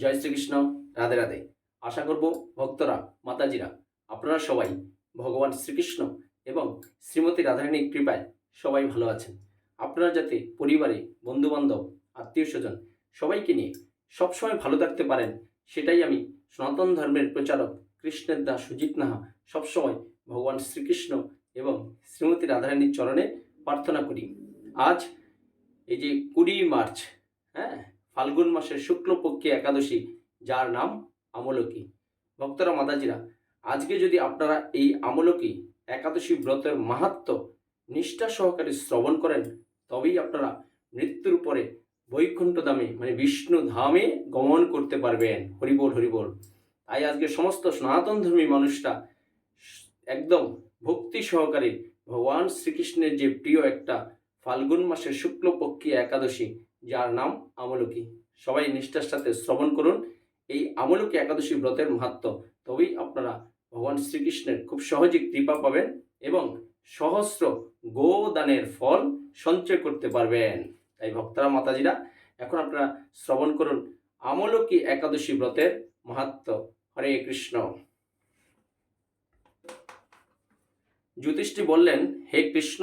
জয় শ্রীকৃষ্ণ, রাধে রাধে। আশা করব ভক্তরা, মাতাজিরা, আপনারা সবাই ভগবান শ্রীকৃষ্ণ এবং শ্রীমতী রাধারানীর কৃপায় সবাই ভালো আছেন। আপনারা যাতে পরিবারে, বন্ধুবান্ধব আত্মীয় স্বজন সবাইকে নিয়ে সবসময় ভালো থাকতে পারেন, সেটাই আমি সনাতন ধর্মের প্রচারক কৃষ্ণের দাস সুজিত নাহা সবসময় ভগবান শ্রীকৃষ্ণ এবং শ্রীমতী রাধারানীর চরণে প্রার্থনা করি। আজ এই যে কুড়ি মার্চ হ্যাঁ ফাল্গুন মাসের শুক্লপক্ষী একাদশী, যার নাম আমলকি। ভক্তরা, মাতাজিরা, আজকে যদি আপনারা এই আমলকি একাদশী ব্রতের মাহাত্ম, নিষ্ঠা সহকারে শ্রবণ করেন, তবেই আপনারা মৃত্যুর পরে বৈকুণ্ঠ ধামে মানে বিষ্ণু ধামে গমন করতে পারবেন। হরিবোল হরিবোল। তাই আজকে সমস্ত সনাতন ধর্মী মানুষরা একদম ভক্তি সহকারে ভগবান শ্রীকৃষ্ণের যে প্রিয় একটা ফাল্গুন মাসের শুক্লপক্ষী একাদশী যার নাম আমলকি। সবাই নিষ্ঠার সাথে শ্রবণ করুন। এই আমলকি একাদশী ব্রতের মাহাত্ম। তবেই আপনারা ভগবান শ্রীকৃষ্ণের খুব সহজে কৃপা পাবেন এবং সহস্র গোদানের ফল সঞ্চয় করতে পারবেন। তাই ভক্তরা, মাতাজিরা, এখন আপনারা শ্রবণ করুন আমলকি একাদশী ব্রতের মাহাত্ম। হরে কৃষ্ণ। জ্যোতিষটি বললেন, হে কৃষ্ণ,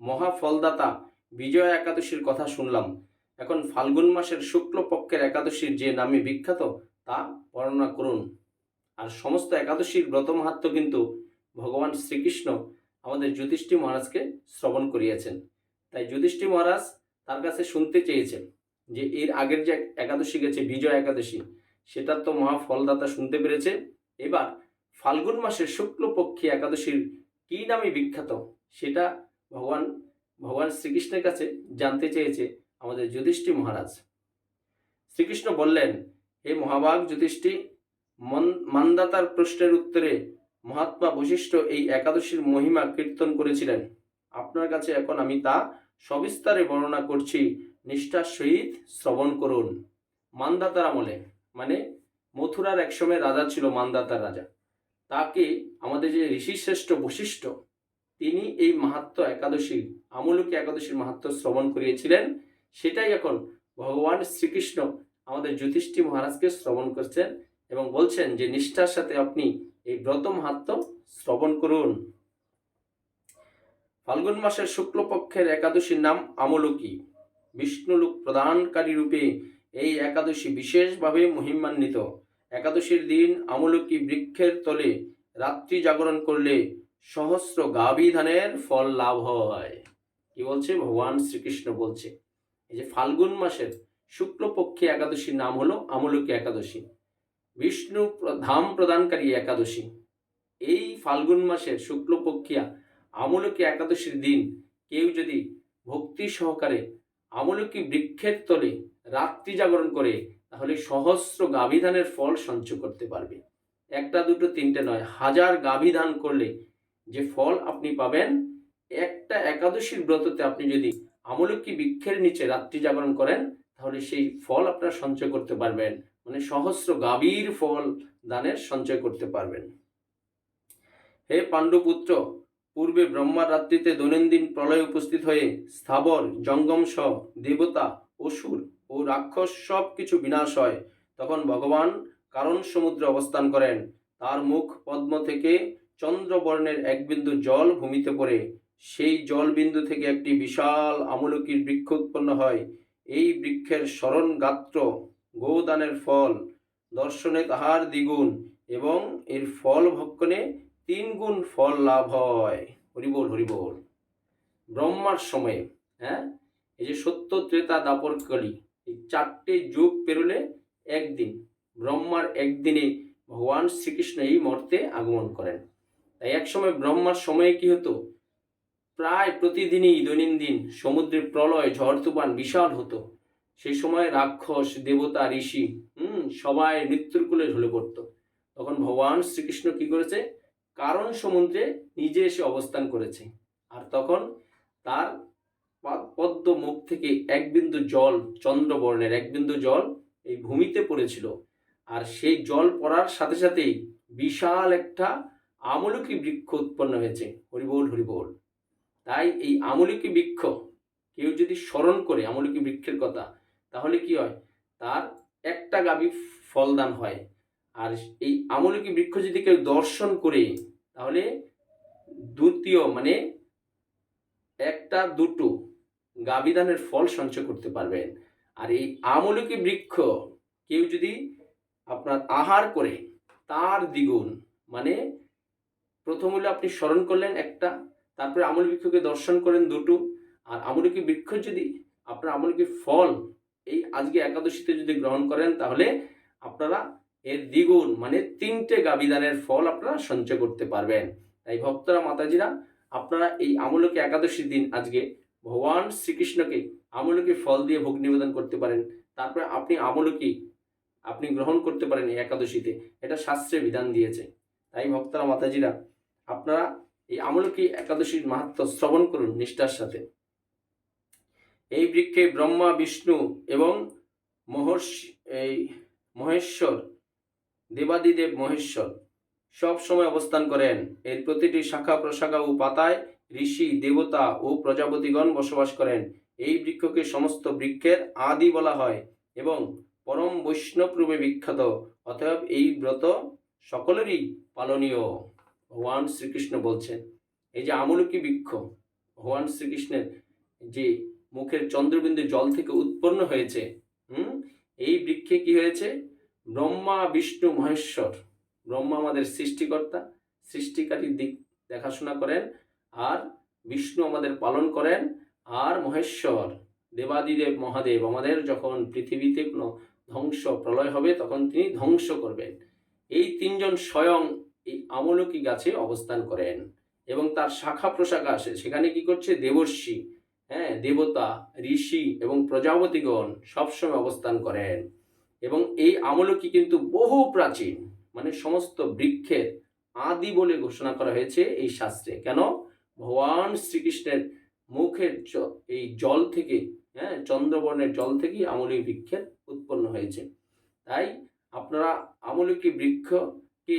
মহাফলদাতা, বিজয়া একাদশীর কথা শুনলাম। এখন ফাল্গুন মাসের শুক্লপক্ষের একাদশীর যে নামে বিখ্যাত, তা বর্ণনা করুন। আর সমস্ত একাদশীর ব্রত মাহাত্ম কিন্তু ভগবান শ্রীকৃষ্ণ আমাদের যুধিষ্ঠি মহারাজকে শ্রবণ করিয়েছেন। তাই যুধিষ্ঠি মহারাজ তার কাছে শুনতে চেয়েছেন যে এর আগের যে একাদশী গেছে, বিজয় একাদশী, সেটার তো মহা ফলদাতা শুনতে পেরেছে। এবার ফাল্গুন মাসের শুক্লপক্ষী একাদশীর কী নামে বিখ্যাত, সেটা ভগবান ভগবান শ্রীকৃষ্ণের কাছে জানতে চেয়েছে আমাদের যুধিষ্ঠি মহারাজ। শ্রীকৃষ্ণ বললেন, হে মহাভাগ যুধিষ্ঠি, মন- মান্দাতার প্রশ্নের উত্তরে মহাত্মা বশিষ্ঠ এই একাদশীর মহিমা কীর্তন করেছিলেন। আপনার কাছে এখন আমি তা সবিস্তারে বর্ণনা করছি। নিষ্ঠার সহিত শ্রবণ করুন। মান্দাতার আমলে মানে মথুরার একসময় রাজা ছিল মান্দাতার রাজা। তাকে আমাদের যে ঋষিশ্রেষ্ঠ বৈশিষ্ট্য তিনি এই মাহাত্ম একাদশী আমলকি একাদশীর মাহাত্ম শ্রবণ করিয়েছিলেন। সেটাই এখন ভগবান শ্রীকৃষ্ণ আমাদের যুধিষ্ঠি মহারাজকে শ্রবণ করছেন এবং বলছেন যে নিষ্ঠার সাথে আপনি এই ব্রত মাহাত্ম শ্রবণ করুন। ফাল্গুন মাসের শুক্লপক্ষের একাদশীর নাম আমলকি। বিষ্ণুলোক প্রদানকারী রূপে এই একাদশী বিশেষভাবে মহিমান্বিত। একাদশীর দিন আমলকি বৃক্ষের তলে রাত্রি জাগরণ করলে সহস্র গাভী ধানের ফল লাভ হয়। কি বলছে? ভগবান শ্রীকৃষ্ণ বলছে। এই যে ফাল্গুন মাসের শুক্লপক্ষী একাদশীর নাম হলো আমলকি একাদশী। বিষ্ণু ধাম প্রদানকারী একাদশী। এই ফাল্গুন মাসের শুক্লপক্ষিয়া আমলকি একাদশীর দিন কেউ যদি ভক্তি সহকারে আমলকি বৃক্ষের তলে রাত্রি জাগরণ করে, তাহলে সহস্র গাভীধানের ফল সঞ্চয় করতে পারবে। একটা, দুটো, তিনটে নয়, হাজার গাভীধান করলে যে ফল আপনি পাবেন, একটা একাদশীর ব্রততে আপনি যদি আমলকি বৃক্ষের নিচে রাত্রি জাগরণ করেন? তাহলে সেই ফল আপনারা সঞ্চয় করতে পারবেন। মানে সহস্র গাভীর ফল দানের সঞ্চয় করতে পারবেন। হে পাণ্ডুপুত্র, পূর্বে ব্রহ্মার রাত্রিতে দৈনন্দিন প্রলয় উপস্থিত হয়ে স্থাবর, জঙ্গম সহ দেবতা, অসুর ও রাক্ষস সব কিছু বিনাশ হয়। তখন ভগবান কারণ সমুদ্রে অবস্থান করেন। তার মুখ পদ্ম থেকে চন্দ্রবর্ণের এক বিন্দু জল ভূমিতে পড়ে। সেই জলবিন্দু থেকে একটি বিশাল আমলকির বৃক্ষ উৎপন্ন হয়। এই বৃক্ষের স্মরণ গাত্র গোদানের ফল, দর্শনে তাহার দ্বিগুণ এবং এর ফল ভক্ষণে তিন গুণ ফল লাভ হয়। হরিবোল হরিবোল। ব্রহ্মার সময়ে হ্যাঁ? এই যে সত্য ত্রেতা দাপর কলি, এই চারটে যুগ পেরোলে একদিন, ব্রহ্মার একদিনে ভগবান শ্রীকৃষ্ণ এই মর্তে আগমন করেন। তাই এক সময় ব্রহ্মার সময়ে কি হতো? প্রায় প্রতিদিনই দৈনন্দিন সমুদ্রের প্রলয়, ঝড়, তুফান বিশাল হতো। সেই সময় রাক্ষস, দেবতা, ঋষি, হুম, সবাই মৃত্যুর কুলে ঢলে পড়তো। তখন ভগবান শ্রীকৃষ্ণ কি করেছে? কারণ সমুদ্রে নিজে এসে অবস্থান করেছে। আর তখন তার পদ্ম মুখ থেকে এক বিন্দু জল, চন্দ্রবর্ণের এক বিন্দু জল এই ভূমিতে পড়েছিল। আর সেই জল পড়ার সাথে সাথেই বিশাল একটা আমলকি বৃক্ষ উৎপন্ন হয়েছে। হরিবোল হরিবোল। তাই এই আমলকি বৃক্ষ, কেউ যদি স্মরণ করে আমলকি বৃক্ষের কথা, তাহলে কি হয়? তার একটা গাবি ফলদান হয়। আর এই আমলকি বৃক্ষ যদি কেউ দর্শন করে, তাহলে দ্বিতীয় মানে একটা, দুটো গাবিদানের ফল সঞ্চয় করতে পারবেন। আর এই আমলকি বৃক্ষ, কেউ যদি আপনার আহার করে, তার দ্বিগুণ মানে প্রথম হলে আপনি স্মরণ করলেন একটা তারপরে আমল বৃক্ষকে দর্শন করেন দুটো। আর আমলকি বৃক্ষ যদি, আপনার আমলকি ফল এই আজকে একাদশীতে যদি গ্রহণ করেন, তাহলে আপনারা এর দ্বিগুণ মানে তিনটে গাবিদানের ফল আপনারা সঞ্চয় করতে পারবেন। তাই ভক্তরা, মাতাজিরা, আপনারা এই আমলকি একাদশীর দিন আজকে ভগবান শ্রীকৃষ্ণকে আমলকি ফল দিয়ে ভোগ নিবেদন করতে পারেন। তারপরে আপনি আমলকি আপনি গ্রহণ করতে পারেন এই একাদশীতে। এটা শাস্ত্রে বিধান দিয়েছে। তাই ভক্তরা, মাতাজিরা, আপনারা এই আমলকি একাদশীর মাহাত্ম শ্রবণ করুন নিষ্ঠার সাথে। এই বৃক্ষে ব্রহ্মা, বিষ্ণু এবং মহর্ষি, এই মহেশ্বর, দেবাদিদেব মহেশ্বর সব সময় অবস্থান করেন। এর প্রতিটি শাখা, প্রশাখা ও পাতায় ঋষি, দেবতা ও প্রজাপতিগণ বসবাস করেন। এই বৃক্ষকে সমস্ত বৃক্ষের আদি বলা হয় এবং পরম বৈষ্ণব রূপে বিখ্যাত। অতএব এই ব্রত সকলেরই পালনীয়। ভগবান শ্রীকৃষ্ণ বলছেন, এই যে আমলকি বৃক্ষ, ভগবান শ্রীকৃষ্ণের যে মুখের চন্দ্রবিন্দু জল থেকে উৎপন্ন হয়েছে, হুম? এই বৃক্ষে কি হয়েছে? ব্রহ্মা, বিষ্ণু, মহেশ্বর। ব্রহ্মা আমাদের সৃষ্টিকর্তা সৃষ্টিকারীর দিক দেখাশোনা করেন, আর বিষ্ণু আমাদের পালন করেন, আর মহেশ্বর, দেবাদিদেব, মহাদেব, আমাদের যখন পৃথিবীতে কোনো ধ্বংস, প্রলয় হবে, তখন তিনি ধ্বংস করবেন। এই তিনজন স্বয়ং এই আমলকি গাছে অবস্থান করেন এবং তার শাখা প্রশাখা আসে। সেখানে কি করছে? দেবর্ষি হ্যাঁ দেবতা, ঋষি এবং প্রজাপতিগণ সবসময় অবস্থান করেন। এবং এই আমলকি কিন্তু বহু প্রাচীন মানে সমস্ত বৃক্ষের আদি বলে ঘোষণা করা হয়েছে এই শাস্ত্রে। কেন? ভগবান শ্রীকৃষ্ণের মুখের এই জল থেকে হ্যাঁ চন্দ্রবর্ণের জল থেকেই আমলকি বৃক্ষের উৎপন্ন হয়েছে। তাই আপনারা আমলকি বৃক্ষকে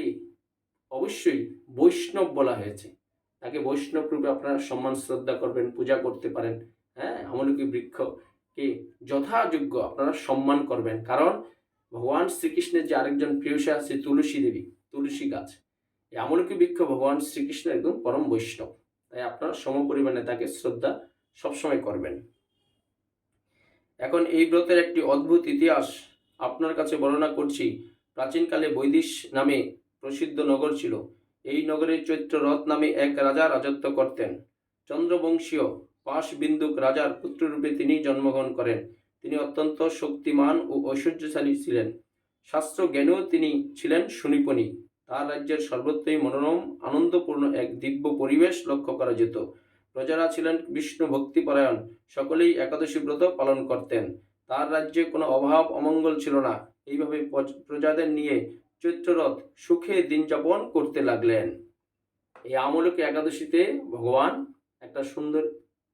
অবশ্যই বৈষ্ণব বলা হয়েছে। তাকে বৈষ্ণব রূপে আপনারা সম্মান, শ্রদ্ধা করবেন, পূজা করতে পারেন। হ্যাঁ আমলকি বৃক্ষকে যথাযোগ্য আপনারা সম্মান করবেন। কারণ ভগবান শ্রীকৃষ্ণের যে আরেকজন প্রিয়সা আছে তুলসী দেবী, তুলসী গাছ। এই আমলকি বৃক্ষ ভগবান শ্রীকৃষ্ণের একদম পরম বৈষ্ণব। তাই আপনারা সম পরিমাণে তাকে শ্রদ্ধা সবসময় করবেন। এখন এই ব্রতের একটি অদ্ভুত ইতিহাস আপনার কাছে বর্ণনা করছি। প্রাচীনকালে বৈদিশ নামে প্রসিদ্ধ নগর ছিল। এই নগরে চৈত্র রথ নামে এক রাজা রাজত্ব করতেন। চন্দ্রবংশীয় পাশবিন্দুক রাজার পুত্ররূপে তিনি জন্মগ্রহণ করেন। তিনি অত্যন্ত শক্তিমান ও ঐশ্বর্যশালী ছিলেন। শাস্ত্র জ্ঞানেও তিনি ছিলেন সুনিপণী। তার রাজ্যের সর্বত্রই মনোরম, আনন্দপূর্ণ এক দিব্য পরিবেশ লক্ষ্য করা যেত। প্রজারা ছিলেন বিষ্ণু ভক্তিপরায়ণ, সকলেই একাদশী ব্রত পালন করতেন। তার রাজ্যে কোনো অভাব অমঙ্গল ছিল না। এইভাবে প্রজাদের নিয়ে চৈত্ররথ সুখে দিন যাপন করতে লাগলেন। এই আমলকে একাদশীতে ভগবান একটা সুন্দর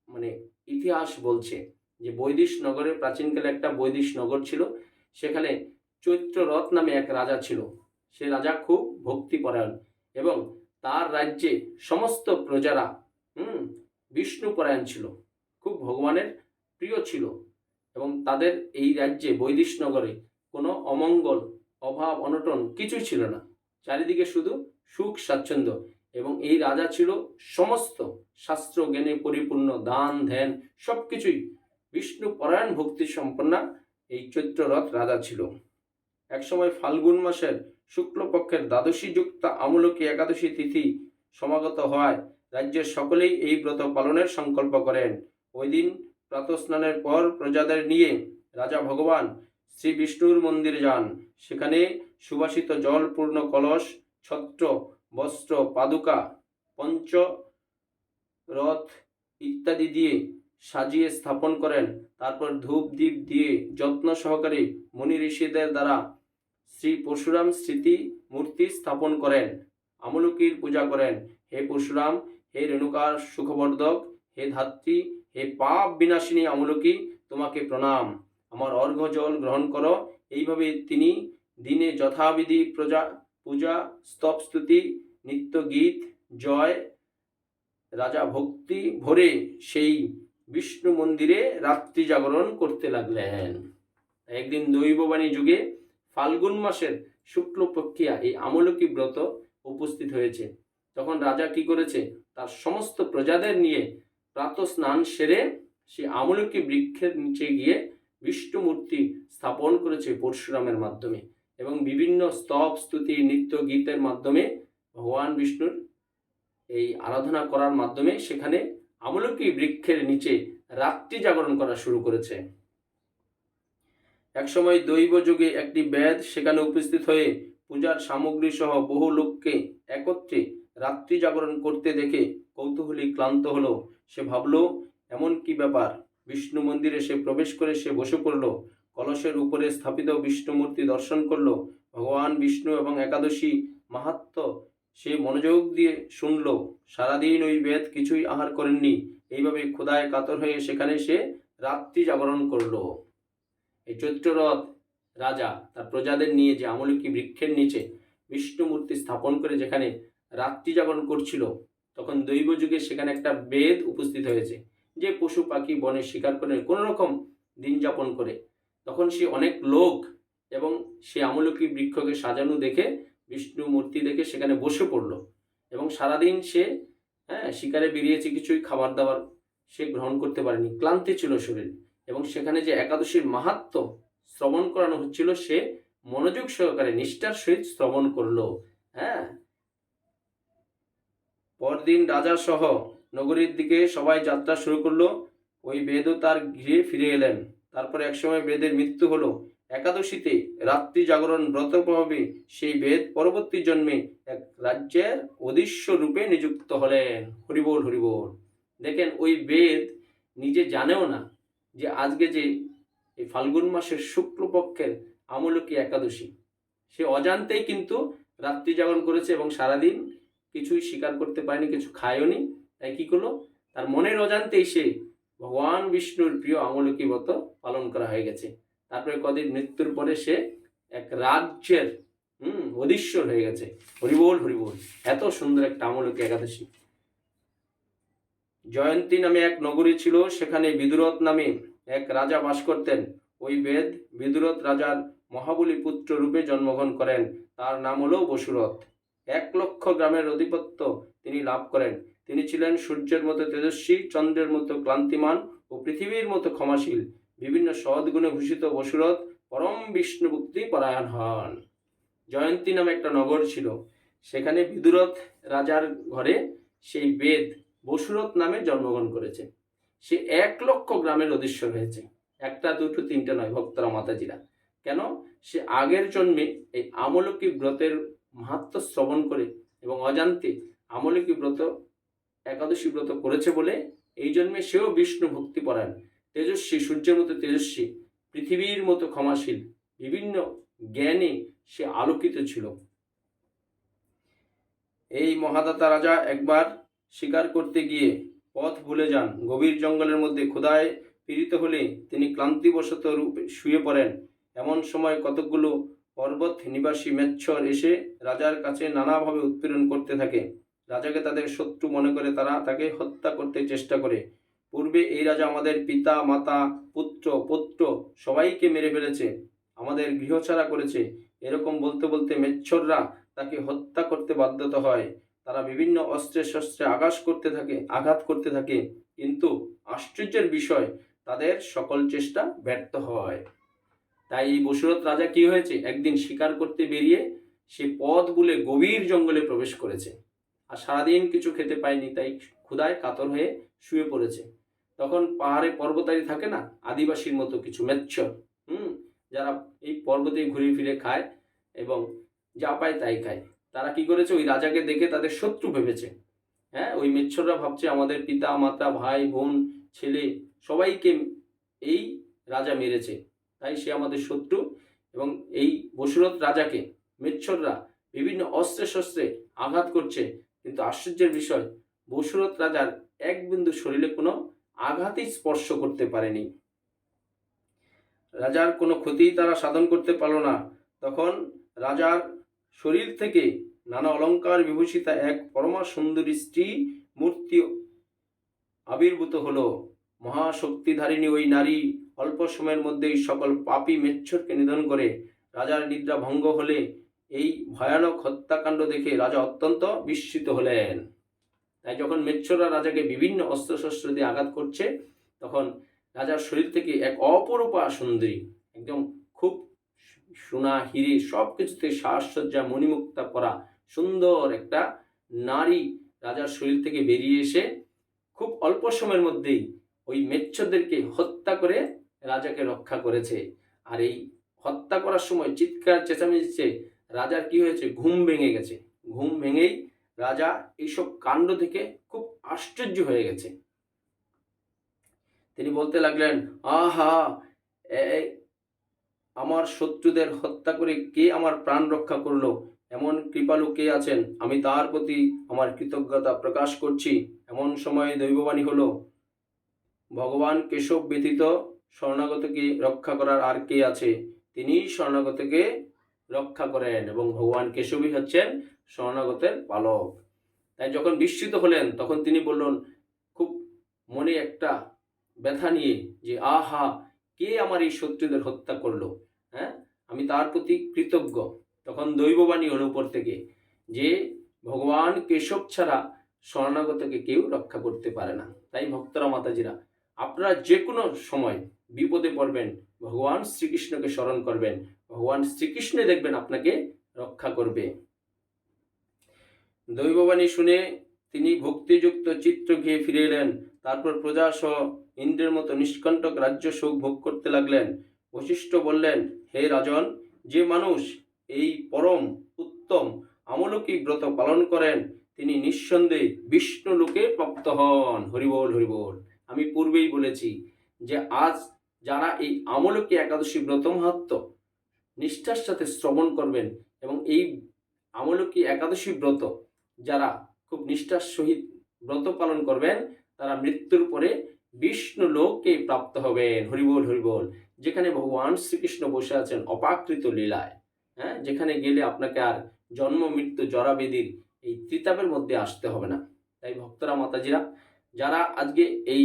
মানে ইতিহাস বলছে যে বৈদিশ নগরে, প্রাচীনকালে একটা বৈদিশ নগর ছিল, সেখানে চৈত্ররথ নামে এক রাজা ছিল। সে রাজা খুব ভক্তিপরায়ণ এবং তার রাজ্যে সমস্ত প্রজারা, হুম, বিষ্ণুপরায়ণ ছিল, খুব ভগবানের প্রিয় ছিল এবং তাদের এই রাজ্যে বৈদিশ নগরে কোনো অমঙ্গল অভাব, অনটন কিছুই ছিল না। চারিদিকে শুধু সুখ, স্বাচ্ছন্দ্য এবং এই রাজা ছিল সমস্ত শাস্ত্র, জ্ঞানে পরিপূর্ণ দান, ধ্যান সব কিছুই বিষ্ণু পরায়ণ ভক্তি সম্পন্না এই চৈত্ররথ রাজা ছিল। একসময় ফাল্গুন মাসের শুক্লপক্ষের দ্বাদশী যুক্ত আমলকি একাদশী তিথি সমাগত হওয়ায় রাজ্যের সকলেই এই ব্রত পালনের সংকল্প করেন। ওই দিন প্রাতঃস্নানের পর প্রজাদের নিয়ে রাজা ভগবান শ্রী বিষ্ণুর মন্দিরে যান। সেখানে সুবাসিত জলপূর্ণ কলস, ছত্র, বস্ত্র, পাদুকা পঞ্চ রথ ইত্যাদি দিয়ে সাজিয়ে স্থাপন করেন। তারপর ধূপ দ্বীপ দিয়ে যত্ন সহকারে মুনি ঋষিদের দ্বারা শ্রী পরশুরাম স্মৃতি মূর্তি স্থাপন করেন, আমলকির পূজা করেন। হে পরশুরাম, হে রেণুকার সুখবর্ধক, হে ধাত্রী, হে পাপ বিনাশিনী আমলকি, তোমাকে প্রণাম। আমার অর্ঘ্য জল গ্রহণ করো। এইভাবে তিনি দিনে যথাবিধি প্রজা, পূজা, স্তব স্তুতি, নিত্য গীত, জয়, রাজা ভক্তি ভরে সেই বিষ্ণু মন্দিরে রাত্রি জাগরণ করতে লাগলেন। একদিন দৈববাণী যুগে ফাল্গুন মাসের শুক্লপক্ষিয়া এই আমলকি ব্রত উপস্থিত হয়েছে। তখন রাজা কি করেছে? তার সমস্ত প্রজাদের নিয়ে প্রাত স্নান সেরে সে আমলকি বৃক্ষের নিচে গিয়ে বিষ্ণু মূর্তি স্থাপন করেছে পরশুরামের মাধ্যমে এবং বিভিন্ন স্তব, স্তুতি, নৃত্য, গীতের মাধ্যমে ভগবান বিষ্ণুর এই আরাধনা করার মাধ্যমে সেখানে আমলকি বৃক্ষের নিচে রাত্রি জাগরণ করা শুরু করেছে। একসময় দৈব যুগে একটি বেদ সেখানে উপস্থিত হয়ে পূজার সামগ্রী সহ বহু লোককে একত্রে রাত্রি জাগরণ করতে দেখে কৌতূহলী ক্লান্ত হলো। সে ভাবলো, এমন কি ব্যাপার? বিষ্ণু মন্দিরে সে প্রবেশ করে সে বসে পড়ল, কলসের উপরে স্থাপিত বিষ্ণু মূর্তি দর্শন করল, ভগবান বিষ্ণু এবং একাদশী মাহাত্ম সে মনোযোগ দিয়ে শুনল, সারাদিন ওই বেদ কিছুই আহার করেননি, এইভাবে ক্ষুধায় কাতর হয়ে সেখানে সে রাত্রি জাগরণ করল। এই চৈত্ররথ রাজা তার প্রজাদের নিয়ে যে আমলকি বৃক্ষের নিচে বিষ্ণু মূর্তি স্থাপন করে যেখানে রাত্রি জাগরণ করছিল, তখন দৈব যুগে সেখানে একটা বেদ উপস্থিত হয়েছে। যে পশু পাখি বনে শিকার করে কোনো রকম দিন যাপন করে। তখন সে অনেক লোক এবং সে আমলকি বৃক্ষকে সাজানো দেখে, বিষ্ণু মূর্তি দেখে সেখানে বসে পড়ল এবং সারাদিন সে হ্যাঁ শিকারে বেরিয়েছে কিছুই খাবার দাবার সে গ্রহণ করতে পারেনি, ক্লান্তি ছিল শরীর এবং সেখানে যে একাদশীর মাহাত্ম শ্রবণ করানো হচ্ছিল, সে মনোযোগ সহকারে নিষ্ঠার সহিত শ্রবণ করল হ্যাঁ। পরদিন রাজা সহ নগরীর দিকে সবাই যাত্রা শুরু করল। ওই বেদও তার গৃহে ফিরে এলেন। তারপরে একসময় বেদের মৃত্যু হলো। একাদশীতে রাত্রি জাগরণ ব্রত প্রভাবে সেই বেদ পরবর্তী জন্মে এক রাজ্যের অদৃশ্য রূপে নিযুক্ত হলেন। হরিবোল হরিবোল। দেখেন, ওই বেদ নিজে জানেও না যে আজকে যে এই ফাল্গুন মাসের শুক্লপক্ষের আমলকি একাদশী। সে অজান্তেই কিন্তু রাত্রি জাগরণ করেছে এবং সারাদিন কিছুই স্বীকার করতে পারেনি, কিছু খায়ওনি তাই কি করল? তার মনের অজান্তেই সে ভগবান বিষ্ণুর প্রিয় আমলকি ব্রত পালন করা হয়ে গেছে। তারপরে কদিন মৃত্যুর পরে সে এক রাজ্যের, হুম, অধীশ্বর হয়ে গেছে। হরিবোল হরিবোল, এত সুন্দর একটা আমলকি একাদশী। জয়ন্তী নামে এক নগরী ছিল, সেখানে বিদুরথ নামে এক রাজা বাস করতেন। ওই বেদ বিদুরথ রাজার মহাবলী পুত্র রূপে জন্মগ্রহণ করেন। তার নাম হলো বসুরথ। এক লক্ষ গ্রামের অধিপত্য তিনি লাভ করেন। তিনি ছিলেন সূর্যের মতো তেজস্বী, চন্দ্রের মতো ক্লান্তিমান ও পৃথিবীর মতো ক্ষমাশীল। বিভিন্ন সদ্গুণে ভূষিত বসুরথ পরম বিষ্ণু ভক্তি পরায়ণ হন। জয়ন্তী নামে একটা নগর ছিল। সেখানে বিদুরথ রাজার ঘরে সেই বেদ বসুরথ নামে জন্মগ্রহণ করেছে। সে এক লক্ষ গ্রামের অধীশ্বর হয়েছে একটা, দুটো, তিনটে নয়, ভক্তরা, মাতাজিরা। কেন? সে আগের জন্মে এই আমলকি ব্রতের মাহাত্ম শ্রবণ করে এবং অজান্তে আমলকি ব্রত একাদশী ব্রত করেছে বলে এই জন্মে সেও বিষ্ণু ভক্তি পরায়ণ, তেজস্বী, সূর্যের মতো তেজস্বী, পৃথিবীর মতো ক্ষমাশীল, বিভিন্ন জ্ঞানে সে আলোকিত ছিল। এই মহাদাতা রাজা একবার শিকার করতে গিয়ে পথ ভুলে যান। গভীর জঙ্গলের মধ্যে ক্ষুধায় পীড়িত হলে তিনি ক্লান্তিবশত রূপে শুয়ে পড়েন। এমন সময় কতকগুলো পর্বত, নিবাসী মেচ্ছর এসে রাজার কাছে নানাভাবে উৎপীড়ন করতে থাকে। রাজাকে তাদের শত্রু মনে করে তারা তাকে হত্যা করতে চেষ্টা করে। পূর্বে এই রাজা আমাদের পিতা, মাতা, পুত্র পুত্র সবাইকে মেরে ফেলেছে, আমাদের গৃহছাড়া করেছে। এরকম বলতে বলতে মেচ্ছররা তাকে হত্যা করতে বাধ্যত হয়। তারা বিভিন্ন অস্ত্রে শস্ত্রে আঘাত করতে থাকে, আঘাত করতে থাকে। কিন্তু আশ্চর্যের বিষয়, তাদের সকল চেষ্টা ব্যর্থ হয়। তাই এই বসুরত রাজা কি হয়েছে? একদিন শিকার করতে বেরিয়ে সে পথ বুলে গভীর জঙ্গলে প্রবেশ করেছে। আর সারাদিন কিছু খেতে পায়নি তাই ক্ষুধায় কাতর হয়ে শুয়ে পড়েছে। তখন পাহাড়ে পর্বতারি থাকে না, আদিবাসীর মতো কিছু মেচ্ছর, হুম, যারা এই পর্বতে ঘুরে ফিরে খায় এবং যা পায় তাই খায়। তারা কি করেছে? ওই রাজাকে দেখে তাদের শত্রু ভেবেছে। হ্যাঁ ওই মেচ্ছররা ভাবছে, আমাদের পিতা, মাতা, ভাই, বোন, ছেলে, সবাইকে এই রাজা মেরেছে। তাই সে আমাদের শত্রু। এবং এই বসুরত রাজাকে মেচ্ছররা বিভিন্ন অস্ত্রে শস্ত্রে আঘাত করছে। কিন্তু আশ্চর্যের বিষয় বসুরত রাজার এক বিন্দু শরীরে কোনো আঘাতই স্পর্শ করতে পারেনি। রাজার কোনো ক্ষতি তারা সাধন করতে পারল না। তখন রাজার শরীর থেকে নানা অলংকার বিভূষিতা এক পরমা সুন্দরী স্ত্রী মূর্তি আবির্ভূত হলো। মহাশক্তিধারিণী ওই নারী অল্প সময়ের মধ্যেই সকল পাপী মেচ্ছরকে নিধন করে রাজার নিদ্রা ভঙ্গ হলে এই ভয়ানক হত্যাকাণ্ড দেখে রাজা অত্যন্ত বিস্মিত হলেন। তাই যখন মেচ্ছররা রাজাকে বিভিন্ন অস্ত্রশস্ত্র দিয়ে আঘাত করছে, তখন রাজার শরীর থেকে এক অপরূপা সুন্দরী, একদম খুব সোনা, হিরে সব কিছুতে সাজসজ্জা, মণিমুক্তা পরা সুন্দর একটা নারী রাজার শরীর থেকে বেরিয়ে এসে খুব অল্প সময়ের মধ্যেই ওই মেচ্ছদেরকে হত্যা করে রাজাকে রক্ষা করেছে। আর এই হত্যা করার সময় চিৎকার, চেঁচামেচিতে রাজার কি হয়েছে? ঘুম ভেঙে গেছে। ঘুম ভেঙেই রাজা এইসব কাণ্ড থেকে খুব আশ্চর্য হয়ে গেছে। তিনি বলতে লাগলেন, আহা! আমার শত্রুদের হত্যা করে কে আমার প্রাণ রক্ষা করল? এমন কৃপালু কে আছেন? আমি তার প্রতি আমার কৃতজ্ঞতা প্রকাশ করছি। এমন সময়ে দৈববাণী হলো, ভগবান কেশব ব্যতীত শরণাগতকে রক্ষা করার আর কে আছে? তিনি শরণাগতকে রক্ষা করেন এবং ভগবান কেশবই হচ্ছেন শরণাগতের পালক। তাই যখন বিস্মিত হলেন, তখন তিনি বললেন, খুব মনে একটা ব্যথা নিয়ে যে, আহা, কে আমার এই শত্রুদের হত্যা করল? হ্যাঁ? আমি তার প্রতি কৃতজ্ঞ। তখন দৈববাণী উপর থেকে যে, ভগবান কেশব ছাড়া শরণাগতকে কেউ রক্ষা করতে পারে না। তাই ভক্তরা, মাতাজিরা, আপনারা যে কোনো সময় বিপদে পড়বেন, ভগবান শ্রীকৃষ্ণকে স্মরণ করবেন। ভগবান শ্রীকৃষ্ণ দেখবেন আপনাকে রক্ষা করবে। দৈববাণী শুনে তিনি ভক্তিযুক্ত চিত্র গিয়ে ফিরে এলেন। তারপর প্রজা সহ ইন্দ্রের মতো নিষ্কণ্টক রাজ্য সুখ ভোগ করতে লাগলেন। বশিষ্ঠ বললেন, হে রাজন, যে মানুষ এই পরম, উত্তম, আমলকি ব্রত পালন করেন, তিনি নিঃসন্দেহে বিষ্ণু লোকে প্রাপ্ত হন। হরিবল হরিবল, আমি পূর্বেই বলেছি যে আজ যারা এই আমলকি একাদশী ব্রত মাহাত্ম নিষ্ঠার সাথে শ্রবণ করবেন এবং এই আমলকি একাদশী ব্রত যারা খুব নিষ্ঠার সহিত ব্রত পালন করবেন, তারা মৃত্যুর পরে বিষ্ণু লোককে প্রাপ্ত হবেন। হরিবল হরিবল। যেখানে ভগবান শ্রীকৃষ্ণ বসে আছেন অপাকৃত লীলায়। হ্যাঁ যেখানে গেলে আপনাকে আর জন্ম, মৃত্যু, জরাবেদির এই ত্রিতাপের মধ্যে আসতে হবে না। তাই ভক্তরা, মাতাজিরা, যারা আজকে এই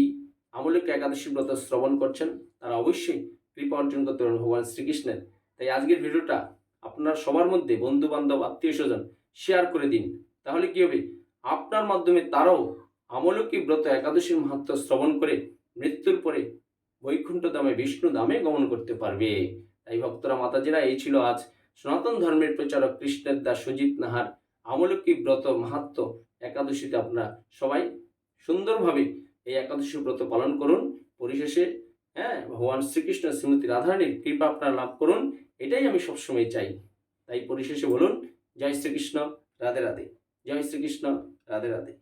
আমলিক একাদশী ব্রত শ্রবণ করছেন, তারা অবশ্যই কৃপা অর্জন করতে পারেন ভগবান শ্রীকৃষ্ণের। তাই আজকের ভিডিওটা আপনার সবার মধ্যে বন্ধু বান্ধব আত্মীয় স্বজন শেয়ার করে দিন। তাহলে কি হবে? আপনার মাধ্যমে তারাও আমলকি ব্রত একাদশীর মাহাত্ম শ্রবণ করে মৃত্যুর পরে বৈকুণ্ঠ দামে বিষ্ণু দামে গমন করতে পারবে। তাই ভক্তরা, মাতাজিরা, এই ছিল আজ সনাতন ধর্মের প্রচারক কৃষ্ণের দাস সুজিত নাহার আমলকি ব্রত মাহাত্ম একাদশীতে। আপনারা সবাই সুন্দরভাবে এই একাদশী ব্রত পালন করুন। পরিশেষে হ্যাঁ ভগবান শ্রীকৃষ্ণ শ্রীমতী রাধারানীর কৃপা আপনারা লাভ করুন, এটাই আমি সবসময় চাই। তাই পরিশেষে বলুন, জয় শ্রীকৃষ্ণ, রাধে রাধে। জয় শ্রীকৃষ্ণ, রাধে রাধে।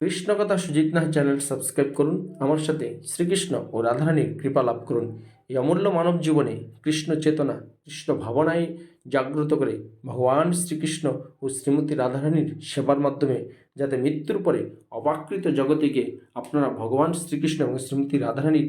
কৃষ্ণ কথা সুজিত নাহ চ্যানেল সাবস্ক্রাইব করুন, আমার সাথে শ্রীকৃষ্ণ ও রাধারানীর কৃপা লাভ করুন। এই অমূল্য মানব জীবনে কৃষ্ণ চেতনা, কৃষ্ণ ভাবনায় জাগ্রত করে ভগবান শ্রীকৃষ্ণ ও শ্রীমতী রাধারানীর সেবার মাধ্যমে যাতে মৃত্যুর পরে অপাকৃত জগতিকে আপনারা ভগবান শ্রীকৃষ্ণ এবং শ্রীমতী রাধারানীর